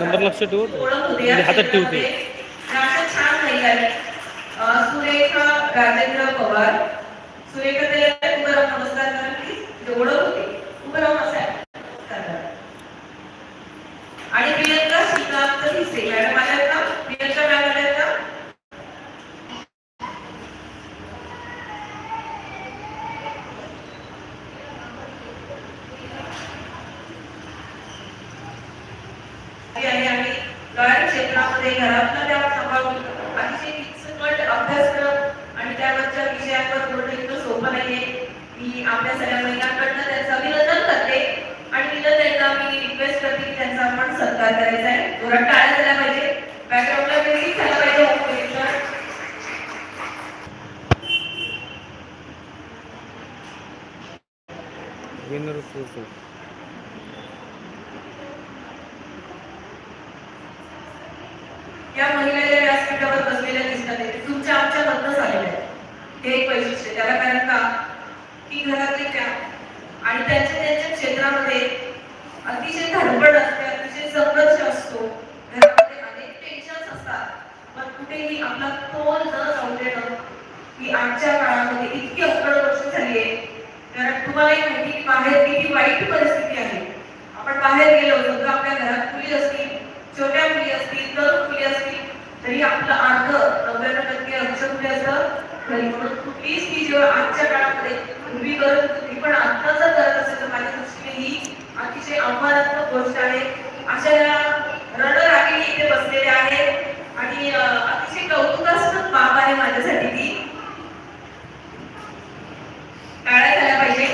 Number लक्ष ठेवू म्हणजे हातात ठेवते. छान सुरेखा राजेंद्र पवार. सुरेखा आहे आणि लॉयर क्षेत्रामध्ये सांभाळून अतिशय किचकट अभ्यासक्रम आणि त्यावरच्या विषयांवर बोलणं इतकं सोपं नाहीये. मी आपल्या सगळ्या महिलांकडनं त्यांचं अभिनंदन करते आणि तिला त्यांना मी रिक्वेस्ट करते की त्यांचा आपण सत्कार करायचा आहे. टाळ्या पाहिजे. बॅकग्राऊंडला म्युझिक पाहिजे विनर या महिला व्यासपीठावर बसलेल्या दिसतात आहेत, ते तुमच्या आमच्या मधनच आलेल्या आहेत. हे एक वैशिष्ट्य त्याला कारण का? की घरातले त्या आणि त्यांच्या त्यांच्या क्षेत्रामध्ये अतिशय धडपड असते अतिशय संघर्ष असतो. घरामध्ये अनेक टेन्शन्स असतात. पण कुठेही आपला तोल न जाऊ देणं ही आजच्या काळामध्ये इतकी अकड वर्ष झाली आहे. कारण तुम्हालाही माहिती की बाहेर किती वाईट परिस्थिती आहे. आपण बाहेर गेलो समजा आपल्या घरात मुली असतील छोट्या मुली असतील तरुण मुली असतील तरी आपलं अर्ध नव्याण्णव टक्के अंश कुठे असतं घरी म्हणून कुठलीच ती जेव्हा आजच्या काळामध्ये पूर्वी करत होती पण आता जर करत असेल तर माझ्या दृष्टीने ही अतिशय आव्हानात्मक गोष्ट आहे. अशा या रणरागिणी इथे बसलेल्या आहेत आणि अतिशय कौतुकास्पद बाब आहे माझ्यासाठी ती. टाळ्या झाल्या पाहिजे.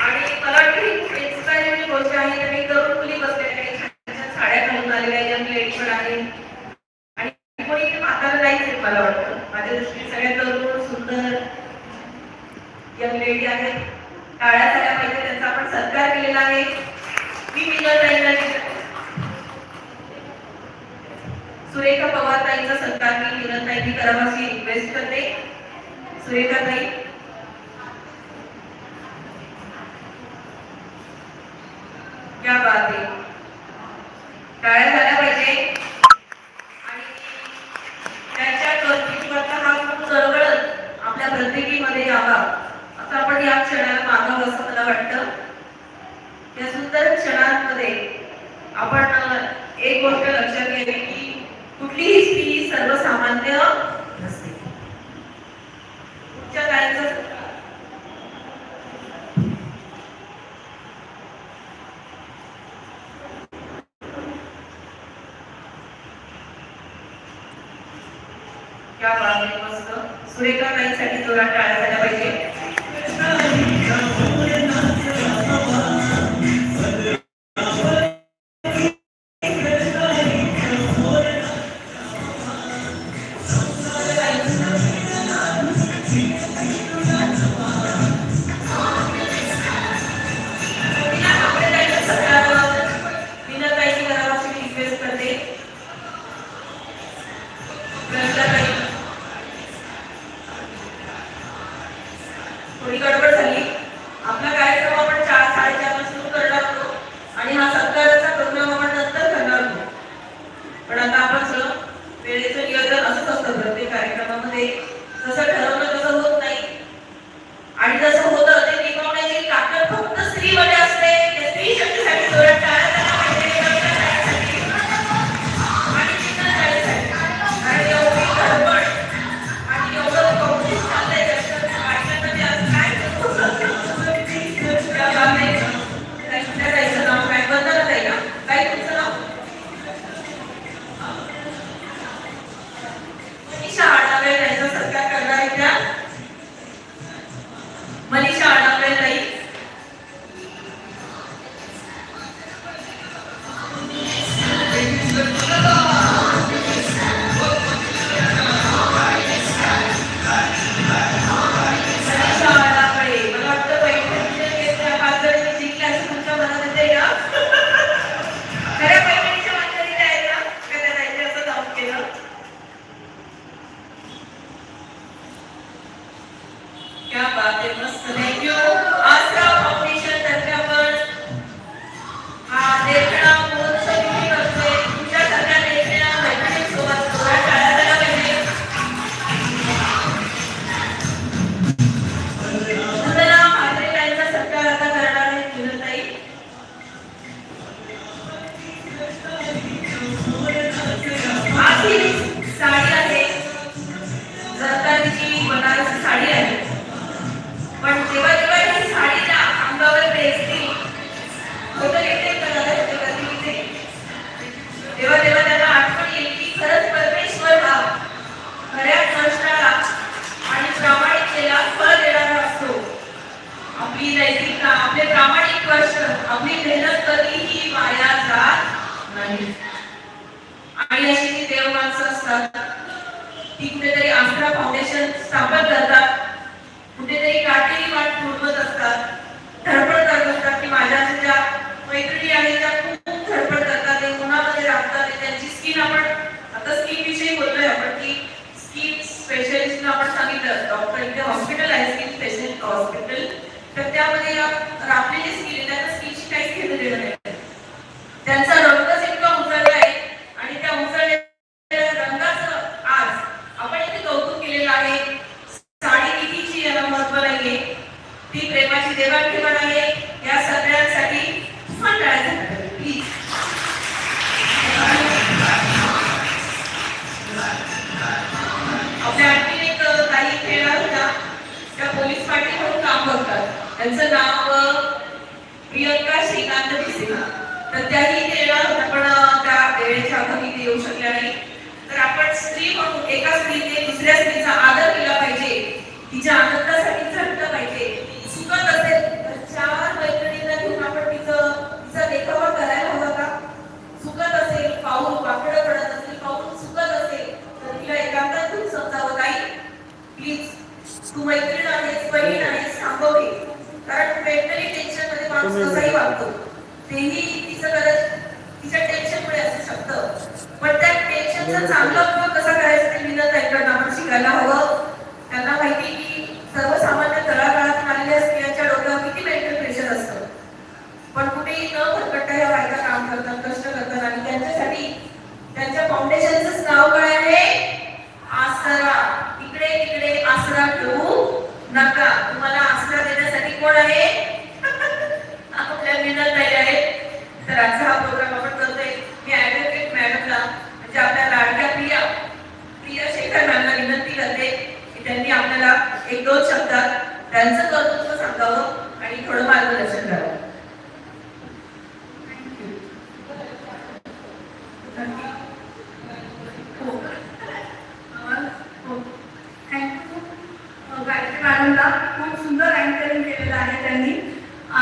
आणि मला वाटतं इन्स्पायरिंग गोष्ट आहे तर मी तरुण मुली बसलेल्या आहेत छान छान साड्या घालून आलेल्या यंग लेडी पण आहे आणि कोणी इथे म्हातारं नाहीच आहेत मला वाटतं माझ्या दृष्टीने सगळ्या तरुण सुंदर यंग लेडी आहेत टाळ्या झाल्या पाहिजे त्यांचा आपण सत्कार केलेला आहे मी मिनल ताईंना सुरेखा पवार ताईंचा सत्कार मी मिनल ताईंनी करावा अशी रिक्वेस्ट करते सुरेखा ताई क्या बात आहे टाळ्या झाल्या पाहिजे आणि त्याच्या कर्तृत्वाचा हा गुण चळवळत आपल्या प्रत्येकीमध्ये यावा असं आपण या क्षणाला मागावं असं मला वाटतं या सुंदर क्षणांमध्ये आपण अ, एक गोष्ट लक्षात घ्यावी की कुठलीही स्त्री सर्वसामान्य नसते तुमच्या ताईंचं क्या बात मस्त. सुरेखा जोरात टाळ्या झाल्या पाहिजे. रिक्वेस्ट करते. मेहनत कधीही वाया जात नाही. आणि अशी देव माणसं असतात ती कुठेतरी आस्था फाउंडेशन स्थापन करतात. कुठेतरी काटेही वाट पुरवत असतात. धडपड करत असतात की माझ्या ज्या मैत्रिणी आहेत त्या खूप धडपड करतात. ते उन्हामध्ये राहतात त्यांची स्किन आपण आता स्किन विषयी बोलतोय आपण की स्किन स्पेशलिस्ट आपण सांगितलं डॉक्टर इथे हॉस्पिटल आहे skin specialist hospital And so now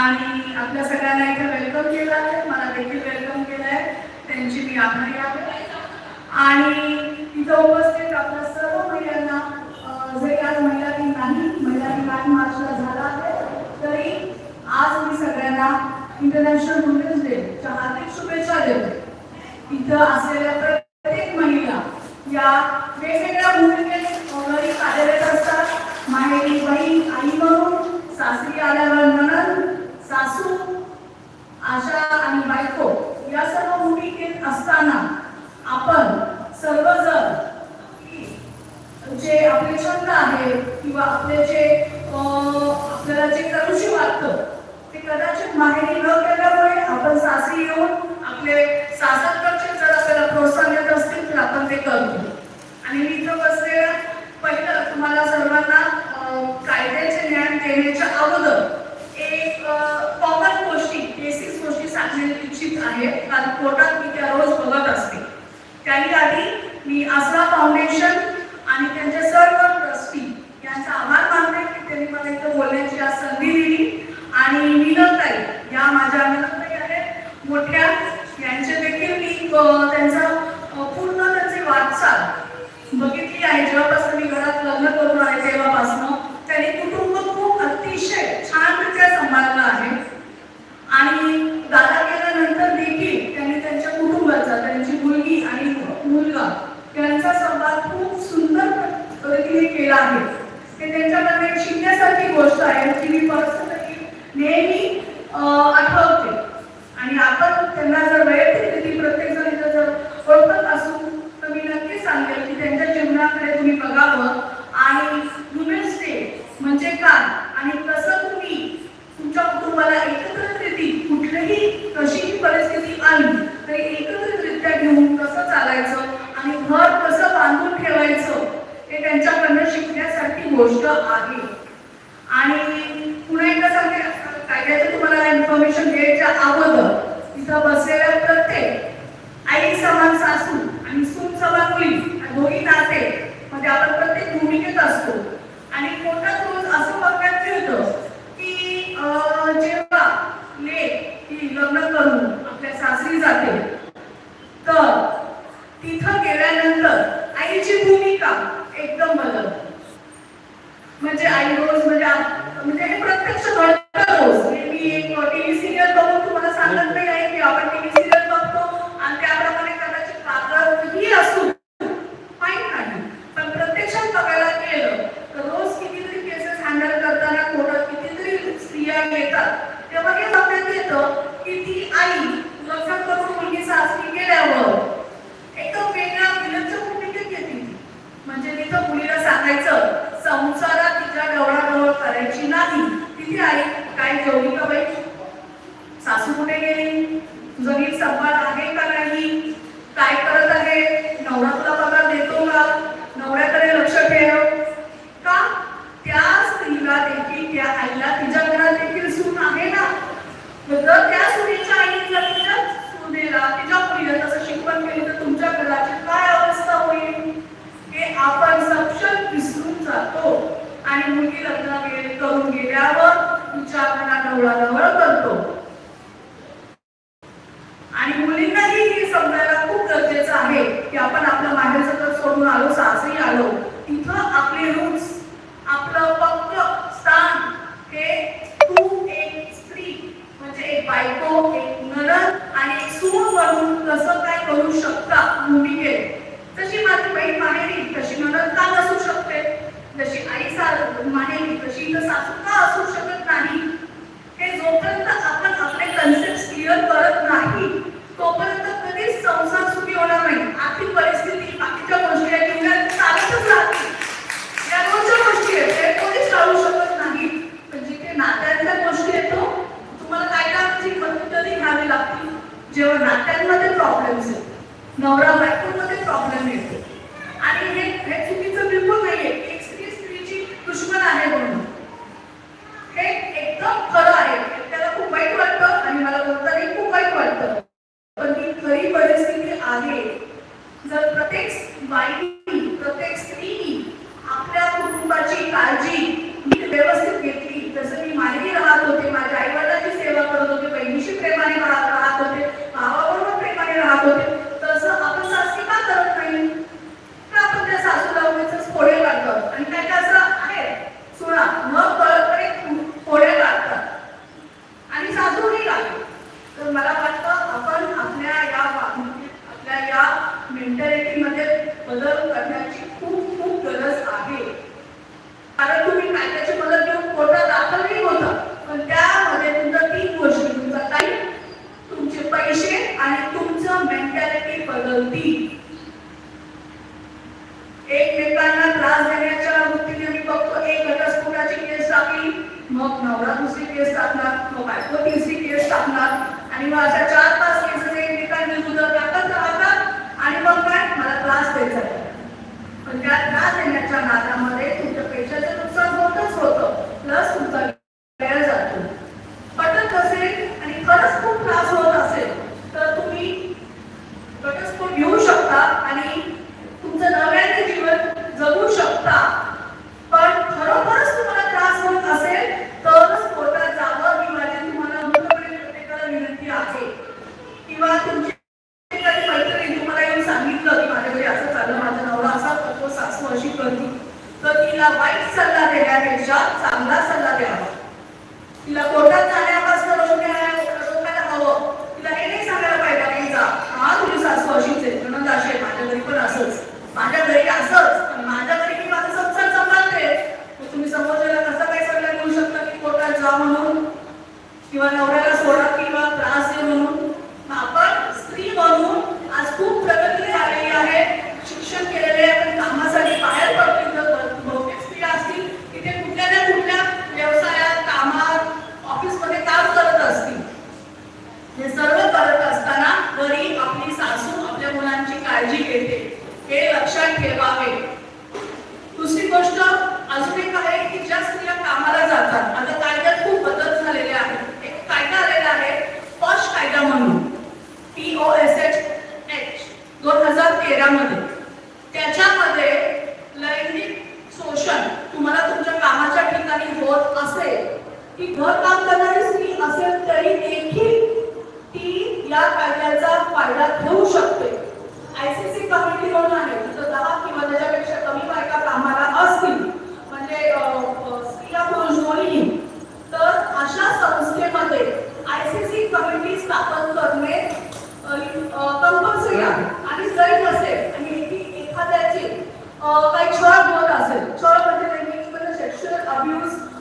आणि आपल्या सगळ्यांना इथे वेलकम केलं आहे. मला देखील वेलकम केलं आहे. त्यांची मी आभारी आहे. आणि इथं उपस्थित आपल्या सर्व महिलांना जे आज महिला दिन नाही महिला दिन नाही मार्चला झाला आहे तरी आज मी सगळ्यांना इंटरनॅशनल वुमेन्स डे च्या हार्दिक शुभेच्छा देतो. इथं असलेल्या प्रत्येक महिला या वेगवेगळ्या भूमिकेत घरी कार्यरत असतात. माहेरी बहीण आई म्हणून सासरी आल्यावर म्हणून सासू आशा आणि बायको या सर्व भूमिकेत घेत असताना आपण सर्वजण जे आपले छंद आहेत किंवा आपले जे आपल्याला जे करुषी वाटतं ते कदाचित माहिती न केल्यामुळे आपण सासरी येऊन आपले सासरकडचे जर आपल्याला प्रोत्साहन देत असतील तर आपण ते करू. 여러분 येतात तेव्हा हे लक्षात येतं की ती आई लक्षात करून मुलगी सासरी गेल्यावर एकदम वेगळ्या विलंब भूमिकेत येते. म्हणजे तिथं मुलीला सांगायचं संसारात तिच्या गवळागवळ करायची नाही. तिथे आई काय जेवली का बाई? सासू कुठे गेली? तुझं नीट संवाद आहे का नाही? काय करत आहे? नवरा तुला पगार देतो का? नवऱ्याकडे लक्ष ठेव. आपलं पक्र स्थान हे तू एक स्त्री म्हणजे एक बायको एक नर आणि एक सूर बनून कसं काय करू शकता भूमिके जशी माझी बहीण माहेरी तशी नरद का असू शकते? जशी आई सार माहेरी तशी तर सासू का असू शकत नाही? हे जोपर्यंत आपण आपले कन्सेप्ट क्लिअर करत नाही तोपर्यंत कधीच संसार सुखी होणार नाही. आर्थिक परिस्थिती No. केस टाकणार मग बायको तिसरी केस टाकणार आणि मग अशा चार त्याच्यावर चांगला सल्ला द्यावा तिला कोण की घर काम करणारी स्त्री असेल तरी देखील ती या कायद्याचा फायदा घेऊ शकते. आयसीसी कमिटी म्हणून आहे तिथं दहा किंवा त्याच्यापेक्षा कमी बायका कामाला असतील म्हणजे स्त्रिया पुरुष दोन्ही तर अशा संस्थेमध्ये आयसीसी कमिटी स्थापन करणे कंपल्सरी आहे. आणि जरी नसेल आणि एखाद्याची काही छळ होत असेल छळ